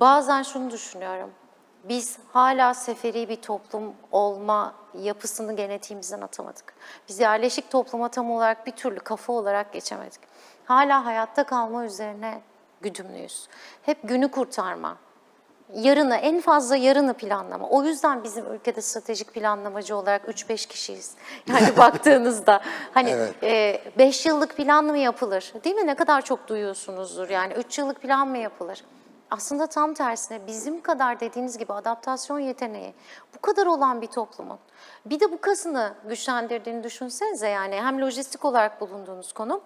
Bazen şunu düşünüyorum. Biz hala seferi bir toplum olma yapısını genetiğimizden atamadık. Biz yerleşik topluma tam olarak bir türlü kafa olarak geçemedik. Hala hayatta kalma üzerine güdümlüyüz. Hep günü kurtarma, yarını, en fazla yarını planlama. O yüzden bizim ülkede stratejik planlamacı olarak 3-5 kişiyiz. Yani baktığınızda hani 5 yıllık plan mı yapılır? Değil mi? Ne kadar çok duyuyorsunuzdur. Yani 3 yıllık plan mı yapılır? Aslında tam tersine bizim kadar dediğiniz gibi adaptasyon yeteneği bu kadar olan bir toplumun bir de bu kasını güçlendirdiğini düşünsenize yani hem lojistik olarak bulunduğunuz konum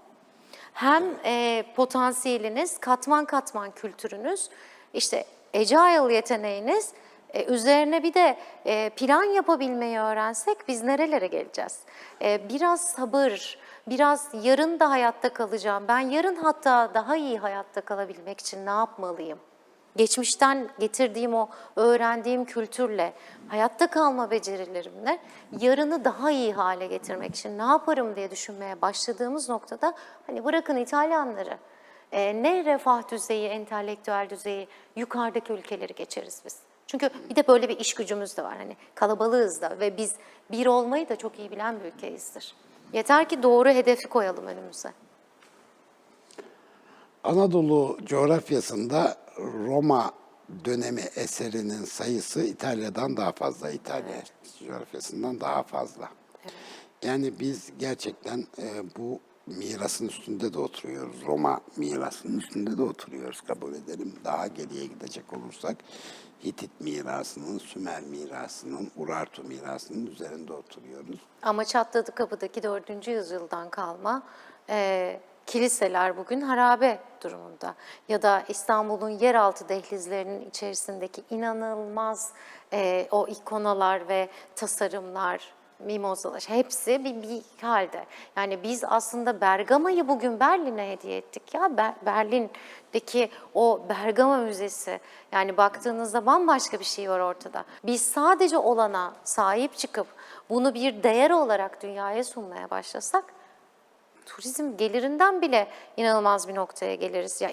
hem e, potansiyeliniz, katman katman kültürünüz, işte agile yeteneğiniz, e, üzerine bir de e, plan yapabilmeyi öğrensek biz nerelere geleceğiz? E, biraz sabır, biraz yarın da hayatta kalacağım. Ben yarın hatta daha iyi hayatta kalabilmek için ne yapmalıyım? Geçmişten getirdiğim o öğrendiğim kültürle, hayatta kalma becerilerimle yarını daha iyi hale getirmek için ne yaparım diye düşünmeye başladığımız noktada hani bırakın İtalyanları, e, ne refah düzeyi, entelektüel düzeyi yukarıdaki ülkeleri geçeriz biz. Çünkü bir de böyle bir iş gücümüz de var. Hani kalabalığız da ve biz bir olmayı da çok iyi bilen bir ülkeyizdir. Yeter ki doğru hedefi koyalım önümüze. Anadolu coğrafyasında Roma dönemi eserinin sayısı İtalya'dan daha fazla. İtalya coğrafyasından daha fazla. Yani biz gerçekten e, bu mirasın üstünde de oturuyoruz. Roma mirasının üstünde de oturuyoruz kabul edelim. Daha geriye gidecek olursak Hitit mirasının, Sümer mirasının, Urartu mirasının üzerinde oturuyoruz. Ama çatladı kapıdaki 4. yüzyıldan kalma e, kiliseler bugün harabe durumunda. Ya da İstanbul'un yeraltı dehlizlerinin içerisindeki inanılmaz e, o ikonalar ve tasarımlar, mimozalar hepsi bir, bir halde. Yani biz aslında Bergama'yı bugün Berlin'e hediye ettik ya. Ber- Berlin'deki o Bergama Müzesi yani baktığınızda bambaşka bir şey var ortada. Biz sadece olana sahip çıkıp bunu bir değer olarak dünyaya sunmaya başlasak turizm gelirinden bile inanılmaz bir noktaya geliriz. Ya